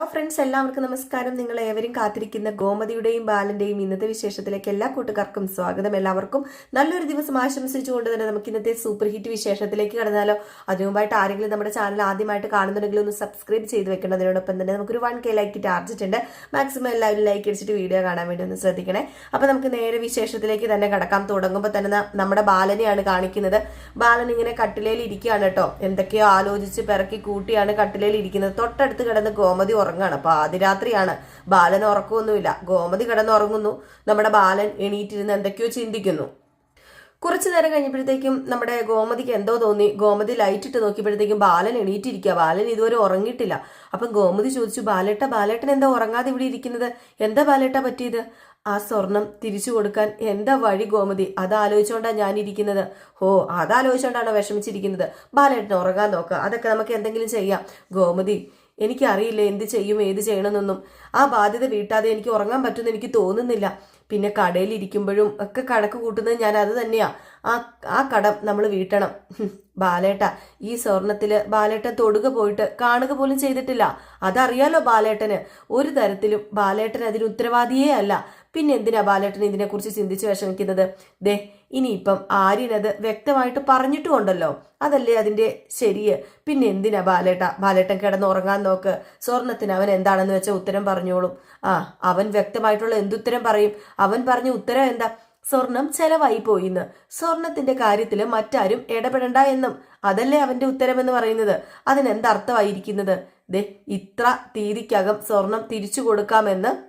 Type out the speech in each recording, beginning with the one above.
Friends എല്ലാവർക്കും നമസ്കാരം. നിങ്ങൾ ഏവരും കാത്തിരിക്കുന്ന ഗോമതിയുടെയും ബാലന്റെയും ഇന്നത്തെ വിശേഷത്തിലേക്ക് എല്ലാ കൂട്ടുകാർക്കും സ്വാഗതം. എല്ലാവർക്കും നല്ലൊരു ദിവസം ആശംസിച്ചുകൊണ്ട് തന്നെ നമുക്ക് ഇന്നത്തെ സൂപ്പർ ഹിറ്റ് വിശേഷത്തിലേക്ക് കടന്നാലോ. അതിനു മുമ്പായിട്ട് ആരെങ്കിലും നമ്മുടെ ചാനൽ ആദ്യമായിട്ട് കാണുന്നുണ്ടെങ്കിൽ ഒന്ന് സബ്സ്ക്രൈബ് ചെയ്ത് വെക്കേണ്ടതിനോടൊപ്പം തന്നെ നമുക്കൊരു വൺ കെ ലൈക്ക് ടാർജറ്റ് ഉണ്ട്. മാക്സിമം എല്ലാവരും ലൈക്ക് അടിച്ചിട്ട് വീഡിയോ കാണാൻ വേണ്ടി ഒന്ന് ശ്രദ്ധിക്കണേ. അപ്പോൾ നമുക്ക് നേരെ വിശേഷത്തിലേക്ക് തന്നെ കടക്കാൻ തുടങ്ങുമ്പോൾ തന്നെ നമ്മുടെ ബാലനെയാണ് കാണിക്കുന്നത്. ബാലൻ ഇങ്ങനെ കട്ടിലയിൽ ഇരിക്കുകയാണ് കേട്ടോ. എന്തൊക്കെയോ ആലോചിച്ച് പിറക്കി കൂട്ടിയാണ് കട്ടിലയിൽ ഇരിക്കുന്നത്. തൊട്ടടുത്ത് കിടന്ന് ഗോമതി ഉറങ്ങാണ്. അപ്പൊ ആദ്യരാത്രിയാണ്. ബാലൻ ഉറക്കമൊന്നുമില്ല. ഗോമതി കിടന്നുറങ്ങുന്നു. നമ്മുടെ ബാലൻ എണീറ്റിരുന്ന് എന്തൊക്കെയോ ചിന്തിക്കുന്നു. കുറച്ചു നേരം കഴിഞ്ഞപ്പോഴത്തേക്കും നമ്മുടെ ഗോമതിക്ക് എന്തോ തോന്നി. ഗോമതി ലൈറ്റ് ഇട്ട് നോക്കിയപ്പോഴത്തേക്കും ബാലൻ എണീറ്റിരിക്കുക. ബാലൻ ഇതുവരെ ഉറങ്ങിയിട്ടില്ല. അപ്പം ഗോമതി ചോദിച്ചു ബാലേട്ട ബാലേട്ടൻ എന്താ ഉറങ്ങാതെ ഇവിടെ ഇരിക്കുന്നത്? എന്താ ബാലേട്ട പറ്റിയത്? ആ സ്വർണം തിരിച്ചു കൊടുക്കാൻ എന്താ വഴി ഗോമതി? അതാലോചിച്ചുകൊണ്ടാണ് ഞാനിരിക്കുന്നത് ഓ അതാലോചിച്ചുകൊണ്ടാണോ വിഷമിച്ചിരിക്കുന്നത്? ബാലേട്ടൻ ഉറങ്ങാൻ നോക്കുക അതൊക്കെ നമുക്ക് എന്തെങ്കിലും ചെയ്യാം. ഗോമതി എനിക്കറിയില്ല എന്ത് ചെയ്യും ഏത് ചെയ്യണമെന്നൊന്നും ആ ബാധ്യത വീട്ടാതെ എനിക്ക് ഉറങ്ങാൻ പറ്റുമെന്ന് എനിക്ക് തോന്നുന്നില്ല. പിന്നെ കടയിൽ ഇരിക്കുമ്പോഴും ഒക്കെ കണക്ക് കൂട്ടുന്നത് ഞാൻ അത് തന്നെയാ. ആ ആ കടം നമ്മൾ വീട്ടണം. ബാലേട്ട ഈ സ്വർണത്തിൽ ബാലേട്ടൻ തൊടുക പോയിട്ട് കാണുക പോലും ചെയ്തിട്ടില്ല. അതറിയാലോ ബാലേട്ടന്. ഒരു തരത്തിലും ബാലേട്ടൻ അതിന് ഉത്തരവാദിയേ അല്ല. പിന്നെ എന്തിനാ ബാലേട്ടൻ ഇതിനെക്കുറിച്ച് ചിന്തിച്ച് വിഷമിക്കുന്നത്? ദേ ഇനിയിപ്പം ആര്യനത് വ്യക്തമായിട്ട് പറഞ്ഞിട്ടുമുണ്ടല്ലോ. അതല്ലേ അതിന്റെ ശരിയെ? പിന്നെ എന്തിനാ ബാലേട്ട? ബാലേട്ടൻ കിടന്നുറങ്ങാൻ നോക്ക്. സ്വർണത്തിന് അവൻ എന്താണെന്ന് വെച്ചാൽ ഉത്തരം പറഞ്ഞോളും. ആ അവൻ വ്യക്തമായിട്ടുള്ള എന്തുത്തരം പറയും? അവൻ പറഞ്ഞ ഉത്തരം എന്താ? സ്വർണം ചെലവായി പോയിന്ന്. സ്വർണത്തിന്റെ കാര്യത്തിൽ മറ്റാരും ഇടപെടണ്ട എന്നും. അതല്ലേ അവന്റെ ഉത്തരമെന്ന് പറയുന്നത്. അതിനെന്തർത്ഥമായിരിക്കുന്നത് ദേ ഇത്ര തീയതിക്കകം സ്വർണം തിരിച്ചു കൊടുക്കാമെന്ന്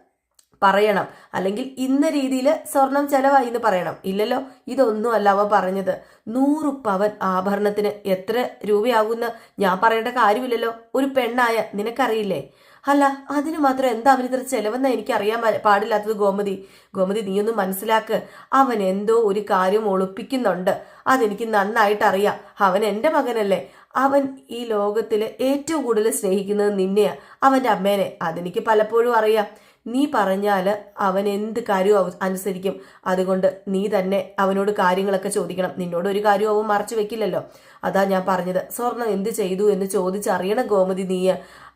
പറയണം. അല്ലെങ്കിൽ ഇന്ന രീതിയിൽ സ്വർണം ചെലവായി എന്ന് പറയണം. ഇല്ലല്ലോ ഇതൊന്നും അല്ല അവ പറഞ്ഞത്. നൂറ് പവൻ ആഭരണത്തിന് എത്ര രൂപയാകുന്ന ഞാൻ പറയേണ്ട കാര്യമില്ലല്ലോ. ഒരു പെണ്ണായ നിനക്കറിയില്ലേ? അല്ല അതിന് മാത്രം എന്താ അവന് ഇത്ര ചെലവെന്ന് എനിക്ക് അറിയാൻ പാടില്ലാത്തത് ഗോമതി. ഗോമതി നീയൊന്ന് മനസ്സിലാക്ക്. അവൻ എന്തോ ഒരു കാര്യം ഒളിപ്പിക്കുന്നുണ്ട്. അതെനിക്ക് നന്നായിട്ട് അറിയാം. അവൻ എന്റെ മകനല്ലേ. അവൻ ഈ ലോകത്തിലെ ഏറ്റവും കൂടുതൽ സ്നേഹിക്കുന്നത് നിന്നെയാ. അവന്റെ അമ്മേനെ. അതെനിക്ക് പലപ്പോഴും അറിയാം. നീ പറഞ്ഞാൽ അവൻ എന്ത് കാര്യവും അനുസരിക്കും. അതുകൊണ്ട് നീ തന്നെ അവനോട് കാര്യങ്ങളൊക്കെ ചോദിക്കണം. നിന്നോട് ഒരു കാര്യവും അവൻ മറച്ചു വെക്കില്ലല്ലോ. അതാ ഞാൻ പറഞ്ഞത്. സ്വർണം എന്ത് ചെയ്തു എന്ന് ചോദിച്ചറിയണം ഗോമതി നീ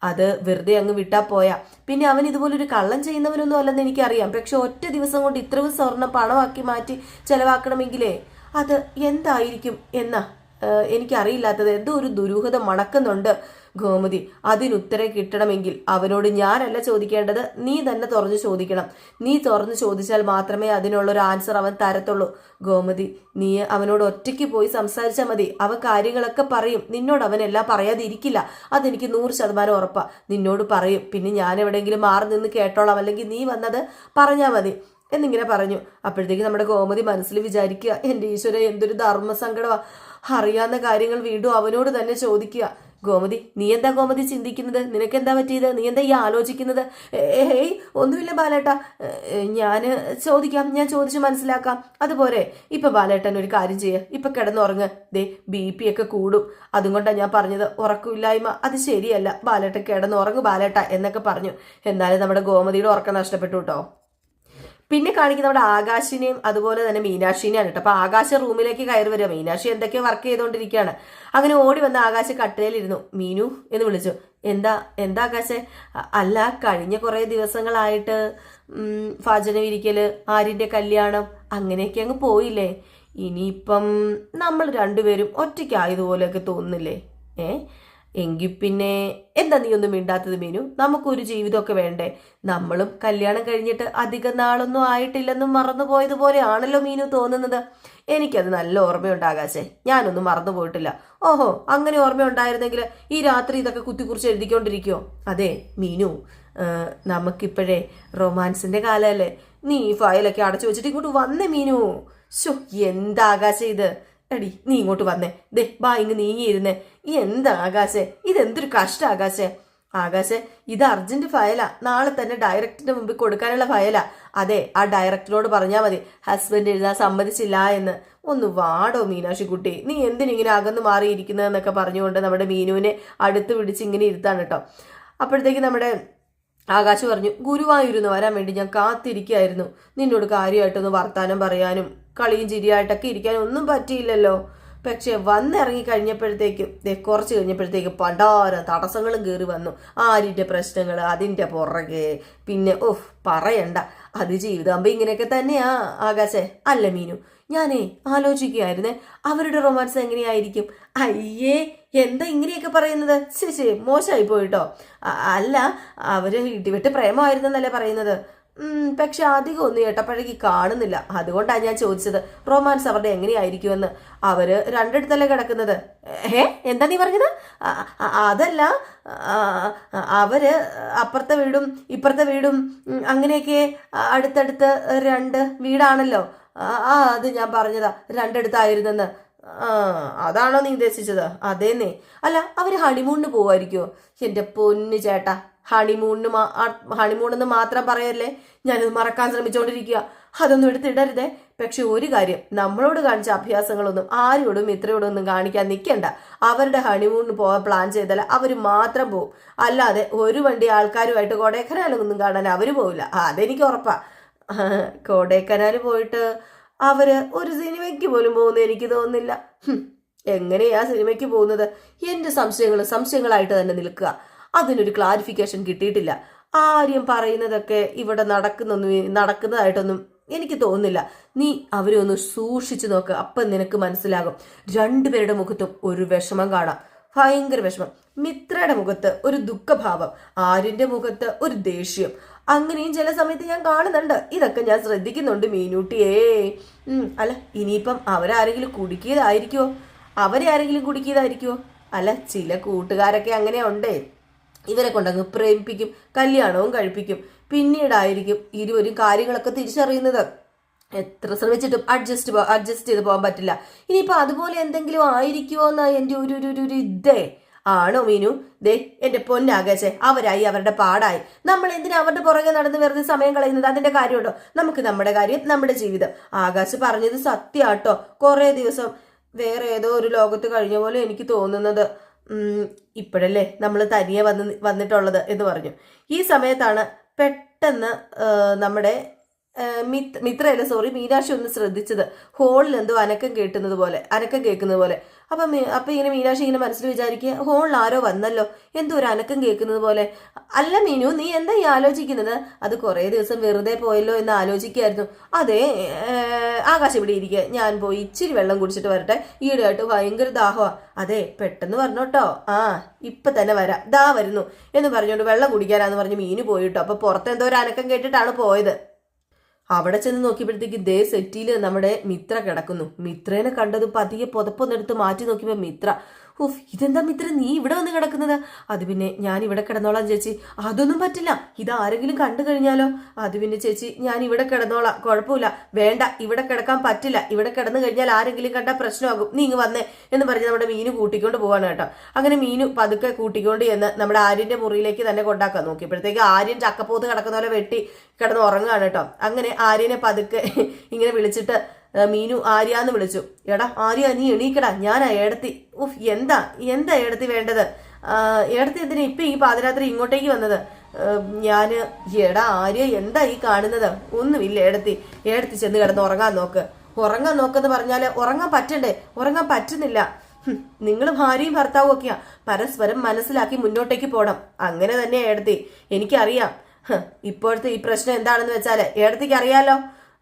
അത് വെറുതെ അങ്ങ് വിട്ടാ പോയാ. പിന്നെ അവൻ ഇതുപോലെ ഒരു കള്ളം ചെയ്യുന്നവനൊന്നും അല്ലെന്ന് എനിക്കറിയാം. പക്ഷെ ഒറ്റ ദിവസം കൊണ്ട് ഇത്രയും സ്വർണം പണമാക്കി മാറ്റി ചെലവാക്കണമെങ്കിലേ അത് എന്തായിരിക്കും എന്നാ എനിക്കറിയില്ലാത്തത്. എന്തോ ഒരു ദുരൂഹത മണക്കുന്നുണ്ട്. ഗോമതി അതിനുത്തരം കിട്ടണമെങ്കിൽ അവനോട് ഞാനല്ല ചോദിക്കേണ്ടത്. നീ തന്നെ തുറന്നു ചോദിക്കണം. നീ തുറന്നു ചോദിച്ചാൽ മാത്രമേ അതിനുള്ള ഒരു ആൻസർ അവൻ തരത്തുള്ളൂ. ഗോമതി നീ അവനോട് ഒറ്റയ്ക്ക് പോയി സംസാരിച്ചാൽ മതി. അവ കാര്യങ്ങളൊക്കെ പറയും. നിന്നോട് അവനെല്ലാം പറയാതിരിക്കില്ല. അതെനിക്ക് നൂറ് ശതമാനം ഉറപ്പാ. നിന്നോട് പറയും. പിന്നെ ഞാൻ എവിടെയെങ്കിലും മാറി നിന്ന് കേട്ടോളാം. അല്ലെങ്കിൽ നീ വന്നത് പറഞ്ഞാൽ മതി. എന്നിങ്ങനെ പറഞ്ഞു. അപ്പോഴത്തേക്ക് നമ്മുടെ ഗോമതി മനസ്സിൽ വിചാരിക്കുക എന്റെ ഈശ്വര എന്തൊരു ധർമ്മസങ്കടമാ അറിയാവുന്ന കാര്യങ്ങൾ വീണ്ടും അവനോട് തന്നെ ചോദിക്കുക. ഗോമതി നീ എന്താ ഗോമതി ചിന്തിക്കുന്നത്? നിനക്ക് എന്താ പറ്റിയത്? നീ എന്താ ഈ ആലോചിക്കുന്നത്? ഏയ് ഒന്നുമില്ല ബാലേട്ട. ഞാൻ ചോദിക്കാം ഞാൻ ചോദിച്ചു മനസ്സിലാക്കാം. അതുപോലെ ഇപ്പൊ ബാലേട്ടൻ ഒരു കാര്യം ചെയ്യുക ഇപ്പൊ കിടന്നുറങ്ങ്. ദേ ബി പി ഒക്കെ കൂടും. അതും കൊണ്ടാണ് ഞാൻ പറഞ്ഞത് ഉറക്കമില്ലായ്മ. അത് ശരിയല്ല. ബാലേട്ട കിടന്നുറങ്ങ് ബാലേട്ട എന്നൊക്കെ പറഞ്ഞു. എന്നാലും നമ്മുടെ ഗോമതിയുടെ ഉറക്കം നഷ്ടപ്പെട്ടു കേട്ടോ. പിന്നെ കാണിക്കുന്ന നമ്മുടെ ആകാശിനെയും അതുപോലെ തന്നെ മീനാക്ഷിനെയാണ് കേട്ടോ. അപ്പൊ ആകാശ റൂമിലേക്ക് കയറി വരിക. മീനാക്ഷി എന്തൊക്കെയോ വർക്ക് ചെയ്തുകൊണ്ടിരിക്കുകയാണ് അങ്ങനെ ഓടി വന്ന ആകാശ കട്ടയിലിരുന്നു. മീനു എന്ന് വിളിച്ചു. എന്താ എന്താ ആകാശെ? അല്ല കഴിഞ്ഞ കുറെ ദിവസങ്ങളായിട്ട് ഉം, ഭജനവിരിക്കൽ ആര്യന്റെ കല്യാണം അങ്ങനെയൊക്കെ അങ്ങ് പോയില്ലേ? ഇനിയിപ്പം നമ്മൾ രണ്ടുപേരും ഒറ്റയ്ക്കായതുപോലെയൊക്കെ തോന്നുന്നില്ലേ? ഏ? എങ്കിൽ പിന്നെ എന്താ നീ ഒന്നും മിണ്ടാത്തത് മീനു? നമുക്കൊരു ജീവിതമൊക്കെ വേണ്ടേ? നമ്മളും കല്യാണം കഴിഞ്ഞിട്ട് അധികം നാളൊന്നും ആയിട്ടില്ലെന്നും മറന്നുപോയതുപോലെയാണല്ലോ മീനു തോന്നുന്നത്. എനിക്കത് നല്ല ഓർമ്മയുണ്ട് ആകാശേ. ഞാനൊന്നും മറന്നുപോയിട്ടില്ല ഓഹോ അങ്ങനെ ഓർമ്മയുണ്ടായിരുന്നെങ്കിൽ ഈ രാത്രി ഇതൊക്കെ കുത്തിക്കുറിച്ച് എഴുതിക്കൊണ്ടിരിക്കുവോ? അതെ മീനു നമുക്കിപ്പോഴേ റൊമാൻസിന്റെ കാലമല്ലേ നീ ഈ ഫയലൊക്കെ അടച്ചു വെച്ചിട്ട് ഇങ്ങോട്ട് വന്നേ മീനു. ശോ എന്താ ആകാശം ഇത്? എടി നീ ഇങ്ങോട്ട് വന്നേ. ദേ ബാ ഇങ്ങ് നീങ്ങിയിരുന്നേ എന്താ ആകാശേ? ഇതെന്തൊരു കഷ്ട ആകാശേ? ആകാശേ ഇത് അർജന്റ് ഫയലാ. നാളെ തന്നെ ഡയറക്ടറിന്റെ മുമ്പിൽ കൊടുക്കാനുള്ള ഫയലാ. അതെ ആ ഡയറക്ടറോട് പറഞ്ഞാൽ മതി. ഹസ്ബൻഡ് എഴുതാൻ സമ്മതിച്ചില്ല എന്ന്. ഒന്ന് വാടോ മീനാക്ഷി കുട്ടി. നീ എന്തിനിങ്ങനെ അകന്ന് മാറിയിരിക്കുന്നതെന്നൊക്കെ പറഞ്ഞുകൊണ്ട് നമ്മുടെ മീനുവിനെ അടുത്ത് പിടിച്ച് ഇങ്ങനെ ഇരുത്താണ് കേട്ടോ. അപ്പോഴത്തേക്ക് നമ്മുടെ ആകാശ് പറഞ്ഞു ഗുരുവായൂരുന്ന് വരാൻ വേണ്ടി ഞാൻ കാത്തിരിക്കുകയായിരുന്നു നിന്നോട് കാര്യമായിട്ടൊന്ന് വർത്താനം പറയാനും കളിയും ചിരിയായിട്ടൊക്കെ ഇരിക്കാൻ ഒന്നും പറ്റിയില്ലല്ലോ. പക്ഷെ വന്നിറങ്ങി കഴിഞ്ഞപ്പോഴത്തേക്കും കുറച്ച് കഴിഞ്ഞപ്പോഴത്തേക്കും പണ്ടാര തടസ്സങ്ങളും കയറി വന്നു. ആരിന്റെ പ്രശ്നങ്ങൾ അതിന്റെ പുറകെ. പിന്നെ ഓഹ് പറയണ്ട. അത് ജീവിതാകുമ്പോൾ ഇങ്ങനെയൊക്കെ തന്നെയാ ആകാശേ. അല്ല മീനു ഞാനേ ആലോചിക്കുകയായിരുന്നേ അവരുടെ റൊമാൻസ് എങ്ങനെയായിരിക്കും? അയ്യേ എന്താ ഇങ്ങനെയൊക്കെ പറയുന്നത്? ശരി ശരി മോശമായി പോയിട്ടോ അല്ല അവർ ഇടിവിട്ട് പ്രേമമായിരുന്നെന്നല്ലേ പറയുന്നത്. പക്ഷെ അധികം ഒന്നും ഏട്ടപ്പഴകി കാണുന്നില്ല. അതുകൊണ്ടാണ് ഞാൻ ചോദിച്ചത് റൊമാൻസ് അവരുടെ എങ്ങനെയായിരിക്കുമെന്ന്. അവർ രണ്ടിടത്തല്ലേ കിടക്കുന്നത്? ഏ എന്താ നീ പറഞ്ഞത്? അതല്ല അവർ അപ്പുറത്തെ വീടും ഇപ്പുറത്തെ വീടും അങ്ങനെയൊക്കെ അടുത്തടുത്ത് രണ്ട് വീടാണല്ലോ. ആ, അത് ഞാൻ പറഞ്ഞതാ രണ്ടിടത്തായിരുന്നെന്ന്. ആ അതാണോ നീ ഉദ്ദേശിച്ചത്? അതേന്നേ. അല്ല അവർ ഹണിമൂണിന് പോവായിരിക്കോ എന്റെ പൊന്നു ചേട്ടാ. ഹണിമൂണിന് മാ ഹണിമൂണെന്ന് മാത്രം പറയല്ലേ? ഞാനത് മറക്കാൻ ശ്രമിച്ചുകൊണ്ടിരിക്കുക അതൊന്നും എടുത്തിടരുതേ പക്ഷെ ഒരു കാര്യം നമ്മളോട് കാണിച്ച അഭ്യാസങ്ങളൊന്നും ആരോടും ഇത്രയോടും ഒന്നും കാണിക്കാൻ നിൽക്കണ്ട അവരുടെ ഹണിമൂണിന് പോകാൻ പ്ലാൻ ചെയ്താൽ അവർ മാത്രം പോവും. അല്ലാതെ ഒരു വണ്ടി ആൾക്കാരുമായിട്ട് കൊടൈക്കനാലൊന്നും കാണാൻ അവർ പോവില്ല. അതെനിക്ക് ഉറപ്പാ. കൊടൈക്കനാൽ പോയിട്ട് അവർ ഒരു സിനിമയ്ക്ക് പോലും പോകുന്ന എനിക്ക് തോന്നുന്നില്ല. എങ്ങനെയാ സിനിമയ്ക്ക് പോകുന്നത്? എന്റെ സംശയങ്ങൾ സംശയങ്ങളായിട്ട് തന്നെ നിൽക്കുക. അതിനൊരു ക്ലാരിഫിക്കേഷൻ കിട്ടിയിട്ടില്ല. ആര്യം പറയുന്നതൊക്കെ ഇവിടെ നടക്കുന്നൊന്നും നടക്കുന്നതായിട്ടൊന്നും എനിക്ക് തോന്നുന്നില്ല. നീ അവരെ ഒന്ന് സൂക്ഷിച്ചു നോക്ക് അപ്പം നിനക്ക് മനസ്സിലാകും. രണ്ടുപേരുടെ മുഖത്തും ഒരു വിഷമം കാണാം. ഭയങ്കര വിഷമം. മിത്രയുടെ മുഖത്ത് ഒരു ദുഃഖഭാവം ആര്യന്റെ മുഖത്ത് ഒരു ദേഷ്യം. അങ്ങനെയും ചില സമയത്ത് ഞാൻ കാണുന്നുണ്ട്. ഇതൊക്കെ ഞാൻ ശ്രദ്ധിക്കുന്നുണ്ട് മീനൂട്ടിയേ. അല്ല ഇനിയിപ്പം അവരാരെങ്കിലും കുടുക്കിയതായിരിക്കുമോ അവരെ ആരെങ്കിലും കുടുക്കിയതായിരിക്കുമോ അല്ല ചില കൂട്ടുകാരൊക്കെ അങ്ങനെ ഉണ്ടേ ഇവരെ കൊണ്ടങ്ങ് പ്രേമിപ്പിക്കും കല്യാണവും കഴിപ്പിക്കും. പിന്നീടായിരിക്കും ഇരുവരും കാര്യങ്ങളൊക്കെ തിരിച്ചറിയുന്നത്. എത്ര ശ്രമിച്ചിട്ടും അഡ്ജസ്റ്റ് അഡ്ജസ്റ്റ് ചെയ്ത് പോകാൻ പറ്റില്ല. ഇനിയിപ്പോൾ അതുപോലെ എന്തെങ്കിലും ആയിരിക്കുമോ എന്നാ എന്റെ ഒരു ഒരു ഒരു- ഇതേ. ആണോ മീനു? ദേ എന്റെ പൊന്നാകാശെ അവരായി അവരുടെ പാടായി. നമ്മൾ എന്തിനാ അവരുടെ പുറകെ നടന്ന് വെറുതെ സമയം കളയുന്നത്? അതിന്റെ കാര്യമുണ്ടോ? നമുക്ക് നമ്മുടെ കാര്യം നമ്മുടെ ജീവിതം. ആകാശ് പറഞ്ഞത് സത്യാട്ടോ. കുറേ ദിവസം വേറെ ഏതോ ഒരു ലോകത്ത് കഴിഞ്ഞ പോലെ എനിക്ക് തോന്നുന്നത്. ഇപ്പോഴല്ലേ നമ്മൾ തനിയെ വന്ന് വന്നിട്ടുള്ളത് എന്ന് പറഞ്ഞു. ഈ സമയത്താണ് പെട്ടെന്ന് നമ്മുടെ മിത്രയല്ല സോറി മീനാക്ഷി ഒന്ന് ശ്രദ്ധിച്ചത്. ഹോളിൽ എന്തോ അനക്കം കേട്ടുന്നത് പോലെ അനക്കം കേൾക്കുന്നത് പോലെ. അപ്പം അപ്പൊ ഇങ്ങനെ മീനാക്ഷി ഇങ്ങനെ മനസ്സിൽ വിചാരിക്കുക ഹോളിൽ ആരോ വന്നല്ലോ. എന്തോ ഒരു അനക്കം കേൾക്കുന്നത് പോലെ. അല്ല മീനു നീ എന്താ ഈ ആലോചിക്കുന്നത്? അത് കുറേ ദിവസം വെറുതെ പോയല്ലോ എന്ന് ആലോചിക്കായിരുന്നു അതെ ആകാശം ഇവിടെ ഇരിക്കുക. ഞാൻ പോയി ഇച്ചിരി വെള്ളം കുടിച്ചിട്ട് വരട്ടെ. ഈടെയായിട്ട് ഭയങ്കര ദാഹമാ. അതെ പെട്ടെന്ന് പറഞ്ഞോട്ടോ ആ ഇപ്പൊ തന്നെ വരാ. ദാ വരുന്നു എന്ന് പറഞ്ഞുകൊണ്ട് വെള്ളം കുടിക്കാനാന്ന് പറഞ്ഞ് മീന് പോയിട്ടോ അപ്പൊ പുറത്തെന്തോ ഒരു അനക്കം കേട്ടിട്ടാണ് പോയത്. അവിടെ ചെന്ന് നോക്കിയപ്പോഴത്തേക്ക് ദേ സെറ്റിയിൽ നമ്മുടെ മിത്ര കിടക്കുന്നു. മിത്രേനെ കണ്ടത് പതിയെ പുതപ്പൊന്നെടുത്ത് മാറ്റി നോക്കിയപ്പോൾ മിത്ര ഉഫ് ഇതെന്താ മിത്ര നീ ഇവിടെ വന്ന് കിടക്കുന്നത്? അത് പിന്നെ ഞാൻ ഇവിടെ കിടന്നോളാം ചേച്ചി. അതൊന്നും പറ്റില്ല. ഇത് ആരെങ്കിലും കണ്ടു കഴിഞ്ഞാലോ? അത് പിന്നെ ചേച്ചി ഞാൻ ഇവിടെ കിടന്നോളാം. കുഴപ്പമില്ല. വേണ്ട ഇവിടെ കിടക്കാൻ പറ്റില്ല. ഇവിടെ കിടന്നു കഴിഞ്ഞാൽ ആരെങ്കിലും കണ്ടാൽ പ്രശ്നമാകും. നീ ഇങ്ങ് വന്നേ എന്ന് പറഞ്ഞ് നമ്മുടെ മീന് കൂട്ടിക്കൊണ്ട് പോവാണ് കേട്ടോ. അങ്ങനെ മീനു പതുക്കെ കൂട്ടിക്കൊണ്ട് ചെന്ന് നമ്മുടെ ആര്യന്റെ മുറിയിലേക്ക് തന്നെ കൊണ്ടാക്കാൻ നോക്കിയപ്പോഴത്തേക്ക് ആര്യൻ ചക്കപ്പോത്ത് കിടക്കുന്ന പോലെ വെട്ടി കിടന്ന് ഉറങ്ങുകയാണ് കേട്ടോ. അങ്ങനെ ആര്യനെ പതുക്കെ ഇങ്ങനെ വിളിച്ചിട്ട് ആ, ആര്യ എന്ന് വിളിച്ചു. എടാ ആര്യ നീ എണീക്കടാ. ഞാനാ ഏടത്തി ഉഫ് എന്താ? എന്താ ഏടത്തി വേണ്ടത്? ഏടത്തി എന്തിനാ ഇപ്പൊ ഈ പാതിരാത്രി ഇങ്ങോട്ടേക്ക് വന്നത്? ഞാൻ എടാ ആര്യ എന്താ ഈ കാണുന്നത്? ഒന്നുമില്ല ഏടത്തി. ഏടത്തി ചെന്ന് കിടന്ന് ഉറങ്ങാൻ നോക്ക്. ഉറങ്ങാൻ നോക്കെന്ന് പറഞ്ഞാൽ ഉറങ്ങാൻ പറ്റണ്ടേ? ഉറങ്ങാൻ പറ്റുന്നില്ല. നിങ്ങൾ ഭാര്യയും ഭർത്താവും ഒക്കെയാ. പരസ്പരം മനസ്സിലാക്കി മുന്നോട്ടേക്ക് പോണം. അങ്ങനെ തന്നെ ഏടത്തി. എനിക്കറിയാം. ഇപ്പോഴത്തെ ഈ പ്രശ്നം എന്താണെന്ന് വെച്ചാൽ ഏടത്തിക്ക് അറിയാലോ.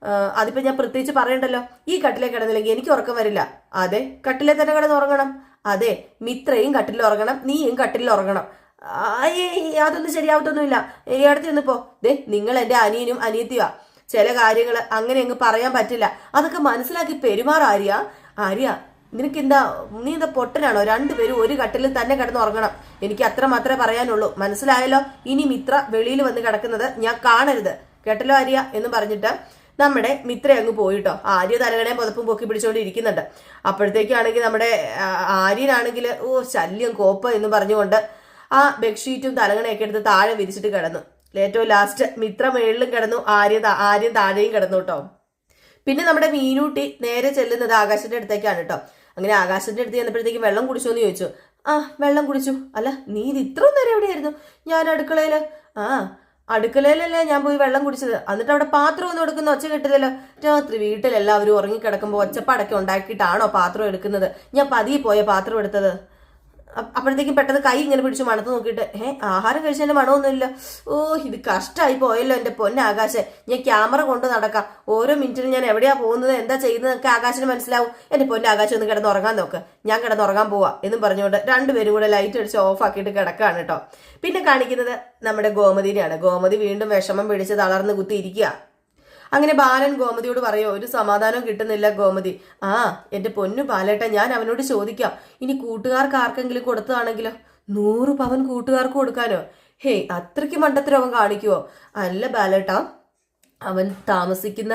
ആ, അതിപ്പോ ഞാൻ പ്രത്യേകിച്ച് പറയണ്ടല്ലോ. ഈ കട്ടിലെ കിടന്നില്ലെങ്കിൽ എനിക്ക് ഉറക്കം വരില്ല. അതെ കട്ടിലെ തന്നെ കിടന്ന് ഉറങ്ങണം. അതെ മിത്രയും കട്ടിലിൽ ഉറങ്ങണം. നീയും കട്ടിലിൽ ഉറങ്ങണം. അതൊന്നും ശരിയാവത്തൊന്നുമില്ല. ഏടത്തി ഒന്നിപ്പോ ദേ നിങ്ങൾ എന്റെ അനിയനും അനിയത്തിയാ. ചില കാര്യങ്ങൾ അങ്ങനെ അങ്ങ് പറയാൻ പറ്റില്ല. അതൊക്കെ മനസ്സിലാക്കി പെരുമാറ ആര്യ. ആര്യ നിനക്ക് എന്താ നീ എന്താ പൊട്ടനാണോ? രണ്ടുപേരും ഒരു കട്ടിൽ തന്നെ കിടന്ന് ഉറങ്ങണം. എനിക്ക് അത്ര മാത്രമേ പറയാനുള്ളൂ. മനസ്സിലായല്ലോ? ഇനി മിത്ര വെളിയിൽ വന്ന് കിടക്കുന്നത് ഞാൻ കാണരുത്. കേട്ടല്ലോ ആര്യ? എന്ന് പറഞ്ഞിട്ട് നമ്മുടെ മിത്ര അങ്ങ് പോയിട്ടോ ആര്യ തലകണയും പുതപ്പും പൊക്കി പിടിച്ചുകൊണ്ട് ഇരിക്കുന്നുണ്ട് അപ്പോഴത്തേക്കാണെങ്കിൽ നമ്മുടെ ആര്യനാണെങ്കിൽ ഓ ശല്യം കോപ്പ എന്ന് പറഞ്ഞുകൊണ്ട് ആ ബെഡ്ഷീറ്റും തലകണയൊക്കെ എടുത്ത് താഴെ വിരിച്ചിട്ട് കിടന്നു. ഏറ്റവും ലാസ്റ്റ് മിത്ര മേളിലും കിടന്നു ആര്യ ആര്യം താഴെയും കിടന്നു കേട്ടോ പിന്നെ നമ്മുടെ മീനൂട്ടി നേരെ ചെല്ലുന്നത് ആകാശത്തിന്റെ അടുത്തേക്കാണ് കേട്ടോ അങ്ങനെ ആകാശത്തിന്റെ അടുത്ത് ചെന്നപ്പോഴത്തേക്ക് വെള്ളം കുടിച്ചോ എന്ന് ചോദിച്ചു. ആ വെള്ളം കുടിച്ചു. അല്ല നീ ഇത് ഇത്രയും നേരം എവിടെയായിരുന്നു? ഞാൻ അടുക്കളയിൽ ആ അടുക്കളയിലല്ലേ ഞാൻ പോയി വെള്ളം കുടിച്ചത്. എന്നിട്ട് അവിടെ പാത്രം ഒന്നും എടുക്കുന്ന ഒച്ച കിട്ടില്ലല്ലോ രാത്രി വീട്ടിലെല്ലാവരും ഉറങ്ങിക്കിടക്കുമ്പോൾ ഒച്ചപ്പാടൊക്കെ ഉണ്ടാക്കിയിട്ടാണോ പാത്രം എടുക്കുന്നത്? ഞാൻ പതിയെ പോയ പാത്രം എടുത്തത്? അപ്പോഴത്തേക്കും പെട്ടെന്ന് കൈ ഇങ്ങനെ പിടിച്ച് മണത്ത് നോക്കിയിട്ട് ഏ ആഹാരം കഴിച്ചതിന്റെ മണമൊന്നുമില്ല. ഓ ഇത് കഷ്ടമായി പോയല്ലോ എന്റെ പൊന്നാകാശെ ഞാൻ ക്യാമറ കൊണ്ട് നടക്കാം. ഓരോ മിനിറ്റിലും ഞാൻ എവിടെയാ പോകുന്നത് എന്താ ചെയ്യുന്നത് എനിക്ക് ആകാശന് മനസ്സിലാവും. എന്റെ പൊന്നാകാശം ഒന്ന് കിടന്നുറങ്ങാൻ നോക്ക്. ഞാൻ കിടന്നുറങ്ങാൻ പോവാ എന്നും പറഞ്ഞുകൊണ്ട് രണ്ടുപേരും കൂടെ ലൈറ്റ് അടിച്ച് ഓഫ് ആക്കിയിട്ട് കിടക്കാണ് കേട്ടോ. പിന്നെ കാണിക്കുന്നത് നമ്മുടെ ഗോമതിനെയാണ് ഗോമതി വീണ്ടും വിഷമം പിടിച്ച് തളർന്ന് കുത്തിയിരിക്കുക അങ്ങനെ ബാലൻ ഗോമതിയോട് പറയോ ഒരു സമാധാനം കിട്ടുന്നില്ല ഗോമതി. ആ എന്റെ പൊന്നു ബാലേട്ട ഞാൻ അവനോട് ചോദിക്കാം. ഇനി കൂട്ടുകാർക്ക് ആർക്കെങ്കിലും കൊടുത്തതാണെങ്കിലോ? നൂറ് പവൻ കൂട്ടുകാർക്ക് കൊടുക്കാനോ? ഹേയ് അത്രയ്ക്ക് മണ്ടത്തരവൻ കാണിക്കുവോ? അല്ല ബാലേട്ട അവൻ താമസിക്കുന്ന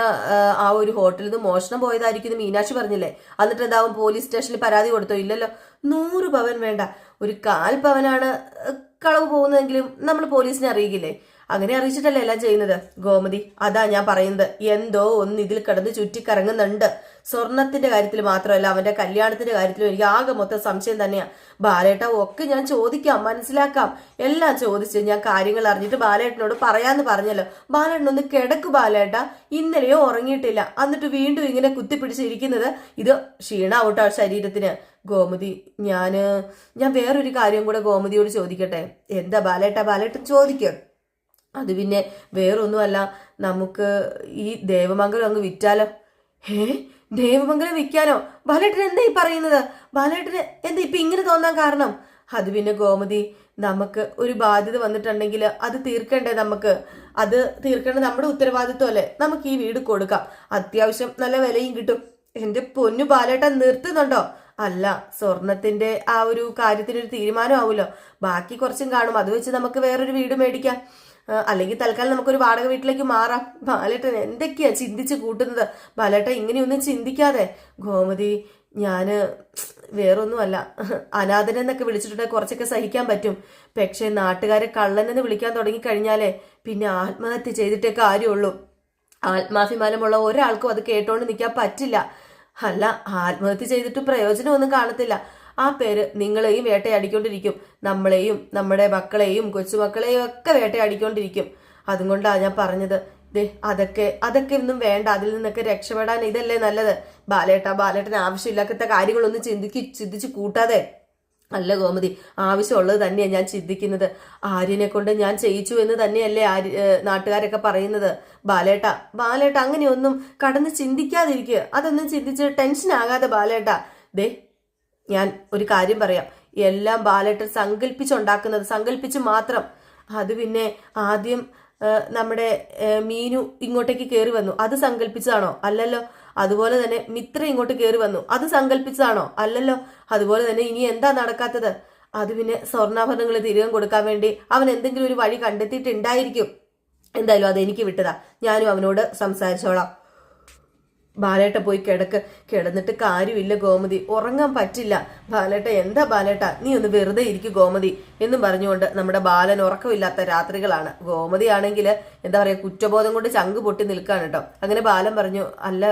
ആ, ഒരു ഹോട്ടലിൽ നിന്ന് മോഷണം പോയതായിരിക്കും മീനാക്ഷി പറഞ്ഞില്ലേ? എന്നിട്ട് എന്താവും? പോലീസ് സ്റ്റേഷനിൽ പരാതി കൊടുത്തോ? ഇല്ലല്ലോ. നൂറ് പവൻ വേണ്ട. ഒരു കാൽ പവനാണ് കളവ് പോകുന്നതെങ്കിലും നമ്മൾ പോലീസിനെ അറിയിക്കില്ലേ? അങ്ങനെ അറിയിച്ചിട്ടല്ലേ എല്ലാം ചെയ്യുന്നത്? ഗോമതി അതാ ഞാൻ പറയുന്നത്. എന്തോ ഒന്ന് ഇതിൽ കിടന്ന് ചുറ്റിക്കറങ്ങുന്നുണ്ട്. സ്വർണത്തിന്റെ കാര്യത്തിൽ മാത്രമല്ല അവന്റെ കല്യാണത്തിന്റെ കാര്യത്തിലും എനിക്ക് ആകെ മൊത്തം സംശയം തന്നെയാ. ബാലേട്ട ഒക്കെ ഞാൻ ചോദിക്കാം മനസ്സിലാക്കാം. എല്ലാം ചോദിച്ച് ഞാൻ കാര്യങ്ങൾ അറിഞ്ഞിട്ട് ബാലേട്ടനോട് പറയാന്ന് പറഞ്ഞല്ലോ. ബാലേട്ടനൊന്ന് കിടക്കു ബാലേട്ട. ഇന്നലെയോ ഉറങ്ങിയിട്ടില്ല. എന്നിട്ട് വീണ്ടും ഇങ്ങനെ കുത്തിപ്പിടിച്ചിരിക്കുന്നത്. ഇത് ക്ഷീണാവട്ടോ ശരീരത്തിന്? ഗോമതി ഞാൻ ഞാൻ വേറൊരു കാര്യം കൂടെ ഗോമതിയോട് ചോദിക്കട്ടെ? എന്താ ബാലേട്ട ബാലേട്ടൻ ചോദിക്കും. അത് പിന്നെ വേറൊന്നുമല്ല നമുക്ക് ഈ ദേവമംഗലം അങ്ങ് വിറ്റാലോ? ഏ ദേവമംഗലം വിൽക്കാനോ? ബാലേട്ടൻ എന്താ ഈ പറയുന്നത്? ബാലേട്ടന് എന്താ ഇപ്പൊ ഇങ്ങനെ തോന്നാൻ കാരണം? അത് പിന്നെ ഗോമതി നമുക്ക് ഒരു ബാധ്യത വന്നിട്ടുണ്ടെങ്കിൽ അത് തീർക്കണ്ടേ നമുക്ക്? അത് തീർക്കേണ്ടത് നമ്മുടെ ഉത്തരവാദിത്വം അല്ലേ? നമുക്ക് ഈ വീട് കൊടുക്കാം. അത്യാവശ്യം നല്ല വിലയും കിട്ടും. എന്റെ പൊന്നു ബാലേട്ടൻ നിർത്തുന്നുണ്ടോ? അല്ല സ്വർണത്തിന്റെ ആ ഒരു കാര്യത്തിനൊരു തീരുമാനമാവുമല്ലോ. ബാക്കി കുറച്ചും കാണും. അത് വെച്ച് നമുക്ക് വേറൊരു വീട് മേടിക്കാം. അല്ലെങ്കിൽ തൽക്കാലം നമുക്കൊരു വാടക വീട്ടിലേക്ക് മാറാം. ബാലേട്ടൻ എന്തൊക്കെയാ ചിന്തിച്ച് കൂട്ടുന്നത്? ബാലേട്ടൻ ഇങ്ങനെയൊന്നും ചിന്തിക്കാതെ. ഗോമതി ഞാൻ വേറൊന്നുമല്ല. അനാഥനെന്നൊക്കെ വിളിച്ചിട്ടുണ്ടെങ്കിൽ കുറച്ചൊക്കെ സഹിക്കാൻ പറ്റും. പക്ഷേ നാട്ടുകാരെ കള്ളനെന്ന് വിളിക്കാൻ തുടങ്ങി കഴിഞ്ഞാലേ പിന്നെ ആത്മഹത്യ ചെയ്തിട്ടേ കാര്യമുള്ളൂ. ആത്മാഭിമാനമുള്ള ഒരാൾക്കും അത് കേട്ടോണ്ട് നിൽക്കാൻ പറ്റില്ല. അല്ല ആത്മഹത്യ ചെയ്തിട്ട് പ്രയോജനമൊന്നും കാണത്തില്ല. ആ പേര് നിങ്ങളെയും വേട്ടയാടിക്കൊണ്ടിരിക്കും. നമ്മളെയും നമ്മുടെ മക്കളെയും കൊച്ചുമക്കളെയും ഒക്കെ വേട്ടയാടിക്കൊണ്ടിരിക്കും. അതുകൊണ്ടാണ് ഞാൻ പറഞ്ഞത്. ദേ അതൊക്കെ അതൊക്കെ ഒന്നും വേണ്ട. അതിൽ നിന്നൊക്കെ രക്ഷപ്പെടാൻ ഇതല്ലേ നല്ലത്. ബാലേട്ട ബാലേട്ടന് ആവശ്യമില്ലാത്ത കാര്യങ്ങളൊന്നും ചിന്തിക്ക് ചിന്തിച്ച് കൂട്ടാതെ. അല്ല ഗോമതി ആവശ്യമുള്ളത് തന്നെയാണ് ഞാൻ ചിന്തിക്കുന്നത്. ആര്യനെ കൊണ്ട് ഞാൻ ചെയ്യിച്ചു എന്ന് തന്നെയല്ലേ ആര്യ നാട്ടുകാരൊക്കെ പറയുന്നത്. ബാലേട്ട ബാലേട്ട അങ്ങനെയൊന്നും കടന്ന് ചിന്തിക്കാതിരിക്കുക അതൊന്നും ചിന്തിച്ച് ടെൻഷൻ ആകാതെ ബാലേട്ട. ദേ ഞാൻ ഒരു കാര്യം പറയാം. എല്ലാം ബാലേട്ടൻ സങ്കല്പിച്ചുണ്ടാക്കുന്നത് സങ്കല്പിച്ച് മാത്രം. അത് പിന്നെ ആദ്യം നമ്മുടെ മീനു ഇങ്ങോട്ടേക്ക് കയറി വന്നു. അത് സങ്കല്പിച്ചതാണോ അല്ലല്ലോ. അതുപോലെ തന്നെ മിത്ര ഇങ്ങോട്ട് കയറി വന്നു. അത് സങ്കല്പിച്ചതാണോ അല്ലല്ലോ. അതുപോലെ തന്നെ ഇനി എന്താ നടക്കാത്തത്? അത് പിന്നെ സ്വർണാഭരണങ്ങൾ തിരികെ കൊടുക്കാൻ വേണ്ടി അവൻ എന്തെങ്കിലും ഒരു വഴി കണ്ടെത്തിയിട്ടുണ്ടായിരിക്കും. എന്തായാലും അത് എനിക്ക് വിട്ടതാ. ഞാനും അവനോട് സംസാരിച്ചോളാം. ബാലേട്ട പോയി കിടക്ക്. കിടന്നിട്ട് കാര്യമില്ല ഗോമതി. ഉറങ്ങാൻ പറ്റില്ല. ബാലേട്ട എന്താ ബാലേട്ട? നീ ഒന്ന് വെറുതെ ഇരിക്കും ഗോമതി എന്നും പറഞ്ഞുകൊണ്ട് നമ്മുടെ ബാലൻ ഉറക്കമില്ലാത്ത രാത്രികളാണ്. ഗോമതി ആണെങ്കിൽ എന്താ പറയാ കുറ്റബോധം കൊണ്ട് ചങ്ക് പൊട്ടി നിൽക്കാണ് കേട്ടോ. അങ്ങനെ ബാലൻ പറഞ്ഞു അല്ല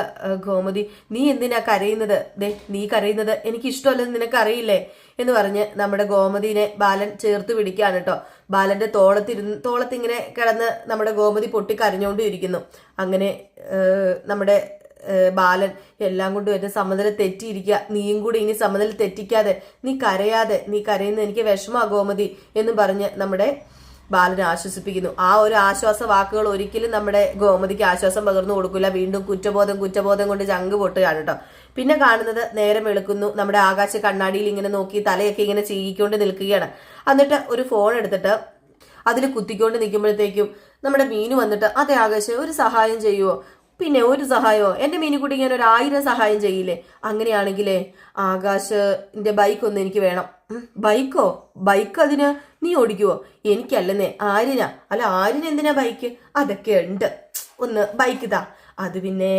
ഗോമതി നീ എന്തിനാ കരയുന്നത്? ദേ നീ കരയുന്നത് എനിക്ക് ഇഷ്ടമല്ലെന്ന് നിനക്ക് അറിയില്ലേ എന്ന് പറഞ്ഞ് നമ്മുടെ ഗോമതിനെ ബാലൻ ചേർത്ത് പിടിക്കുകയാണ് കേട്ടോ. ബാലന്റെ തോളത്തിരുന്ന് തോളത്തിങ്ങനെ കിടന്ന് നമ്മുടെ ഗോമതി പൊട്ടി കരഞ്ഞുകൊണ്ടിരിക്കുന്നു അങ്ങനെ നമ്മുടെ ബാലൻ എല്ലാം കൊണ്ടും എന്റെ സമനില തെറ്റിയിരിക്കുക. നീയും കൂടി ഇനി സമനില തെറ്റിക്കാതെ നീ കരയാതെ നീ കരയുന്ന എനിക്ക് വിഷമാ ഗോമതി എന്ന് പറഞ്ഞ് നമ്മുടെ ബാലനെ ആശ്വസിപ്പിക്കുന്നു. ആ ഒരു ആശ്വാസ വാക്കുകൾ ഒരിക്കലും നമ്മുടെ ഗോമതിക്ക് ആശ്വാസം പകർന്നു കൊടുക്കില്ല വീണ്ടും കുറ്റബോധം കുറ്റബോധം കൊണ്ട് ചങ്ക് പൊട്ടുകയാണ് കേട്ടോ. പിന്നെ കാണുന്നത് നേരം വെളുക്കുന്നു. നമ്മുടെ ആകാശ കണ്ണാടിയിൽ ഇങ്ങനെ നോക്കി തലയൊക്കെ ഇങ്ങനെ ചീകിക്കൊണ്ട് നിൽക്കുകയാണ്. എന്നിട്ട് ഒരു ഫോൺ എടുത്തിട്ട് അതിൽ കുത്തിക്കൊണ്ട് നിൽക്കുമ്പോഴത്തേക്കും നമ്മുടെ മീനു വന്നിട്ട് അതെ ആകാശം ഒരു സഹായം ചെയ്യുവോ? പിന്നെ ഒരു സഹായമോ? എന്റെ മീനുകുട്ടി ഞാൻ ഒരു ആയിരം സഹായം ചെയ്യില്ലേ? അങ്ങനെയാണെങ്കിലേ ബൈക്ക് ഒന്ന് എനിക്ക് വേണം. ബൈക്കോ ബൈക്ക് അതിന് നീ ഓടിക്കുവോ? എനിക്കല്ലെന്നേ ആരിനാ അല്ല ആരിന് എന്തിനാ ബൈക്ക് അതൊക്കെ ഉണ്ട്. ഒന്ന് ബൈക്ക് താ. അത് പിന്നെ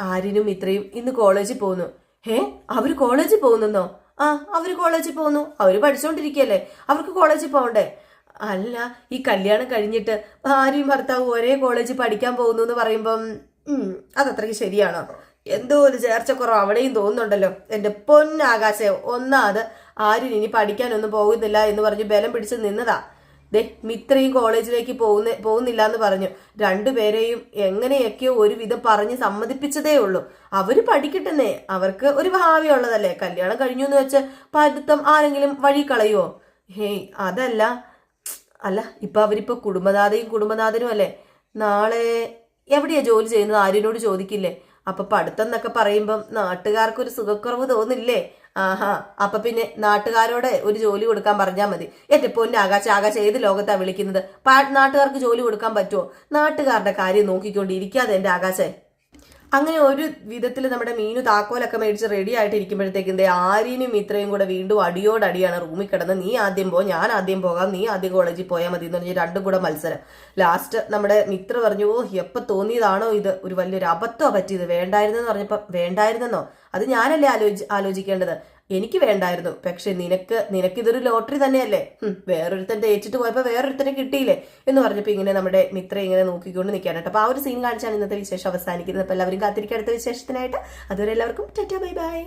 ആരിനും ഇത്രയും ഇന്ന് കോളേജിൽ പോകുന്നു. ഏ അവർ കോളേജിൽ പോകുന്നെന്നോ? ആ അവർ കോളേജിൽ പോകുന്നു. അവർ പഠിച്ചോണ്ടിരിക്കല്ലേ? അവർക്ക് കോളേജിൽ പോകണ്ടേ അല്ല ഈ കല്യാണം കഴിഞ്ഞിട്ട് ഭാര്യയും ഭർത്താവും ഒരേ കോളേജിൽ പഠിക്കാൻ പോകുന്നു എന്ന് പറയുമ്പം അതത്രയ്ക്ക് ശരിയാണോ? എന്തോ ഒരു ചേർച്ചക്കുറവ് അവിടെയും തോന്നുന്നുണ്ടല്ലോ. എന്റെ പൊന്നാകാശം ഒന്നാത് ആരും ഇനി പഠിക്കാനൊന്നും പോകുന്നില്ല എന്ന് പറഞ്ഞ് ബലം പിടിച്ച് നിന്നതാ. ദേ മിത്രയും കോളേജിലേക്ക് പോകുന്ന പോകുന്നില്ല എന്ന് പറഞ്ഞു രണ്ടുപേരെയും എങ്ങനെയൊക്കെയോ ഒരുവിധം പറഞ്ഞ് സമ്മതിപ്പിച്ചതേ ഉള്ളൂ. അവർ പഠിക്കട്ടെന്നേ. അവർക്ക് ഒരു ഭാവി ഉള്ളതല്ലേ. കല്യാണം കഴിഞ്ഞു എന്ന് വെച്ച് പഠിത്തം ആരെങ്കിലും വഴി കളയുവോ? ഹേയ് അതല്ല. അല്ല ഇപ്പൊ അവരിപ്പോ കുടുംബനാഥയും കുടുംബനാഥനും അല്ലേ? നാളെ എവിടെയാ ജോലി ചെയ്യുന്നത്? ആര്യനോട് ചോദിക്കില്ലേ? അപ്പൊ പഠിത്തം എന്നൊക്കെ പറയുമ്പം നാട്ടുകാർക്ക് ഒരു സുഖക്കുറവ് തോന്നില്ലേ? ആഹാ അപ്പൊ പിന്നെ നാട്ടുകാരോട് ഒരു ജോലി കൊടുക്കാൻ പറഞ്ഞാൽ മതി. എന്റെ പൊന്നെ ആകാശ ആകാശ ഏത് ലോകത്താണ് വിളിക്കുന്നത്? നാട്ടുകാർക്ക് ജോലി കൊടുക്കാൻ പറ്റുമോ നാട്ടുകാരുടെ കാര്യം നോക്കിക്കൊണ്ടിരിക്കാതെ എന്റെ ആകാശേ. അങ്ങനെ ഒരു വിധത്തിൽ നമ്മുടെ മീനു താക്കോലൊക്കെ മേടിച്ച് റെഡി ആയിട്ട് ഇരിക്കുമ്പോഴത്തേക്ക് ദേ ആര്യനും ഇത്രയും കൂടെ വീണ്ടും അടിയോടടിയാണ് റൂമിൽ കിടന്ന് നീ ആദ്യം പോ ഞാൻ ആദ്യം പോകാം നീ ആദ്യം കോളേജിൽ പോയാൽ മതി എന്ന് പറഞ്ഞ് രണ്ടും കൂടെ മത്സരം. ലാസ്റ്റ് നമ്മുടെ മിത്ര പറഞ്ഞു ഓ എപ്പോ തോന്നിയതാണോ ഇത്? ഒരു വലിയൊരു അബദ്ധമോ പറ്റിയത്. വേണ്ടായിരുന്നെന്ന് പറഞ്ഞപ്പോൾ വേണ്ടായിരുന്നെന്നോ? അത് ഞാനല്ലേ ആലോചി ആലോചിക്കേണ്ടത്? എനിക്ക് വേണ്ടായിരുന്നു. പക്ഷെ നിനക്ക് നിനക്കിതൊരു ലോട്ടറി തന്നെയല്ലേ? വേറൊരുത്തൻ തേച്ചിട്ട് ഏറ്റിട്ട് പോയപ്പോ വേറൊരുത്തനെ കിട്ടിയില്ലേ? എന്ന് പറഞ്ഞപ്പോ ഇങ്ങനെ നമ്മുടെ മിത്ര ഇങ്ങനെ നോക്കിക്കൊണ്ട് നിൽക്കാനായിട്ട് അപ്പൊ ആ ഒരു സീൻ കാണിച്ചാണ് ഇന്നത്തെ വിശേഷം അവസാനിക്കുന്നത്. അപ്പൊ എല്ലാവരും കാത്തിരിക്കുക അടുത്ത വിശേഷത്തിനായിട്ട്. അതുവരെ എല്ലാവർക്കും ടാറ്റ ബൈ ബൈ.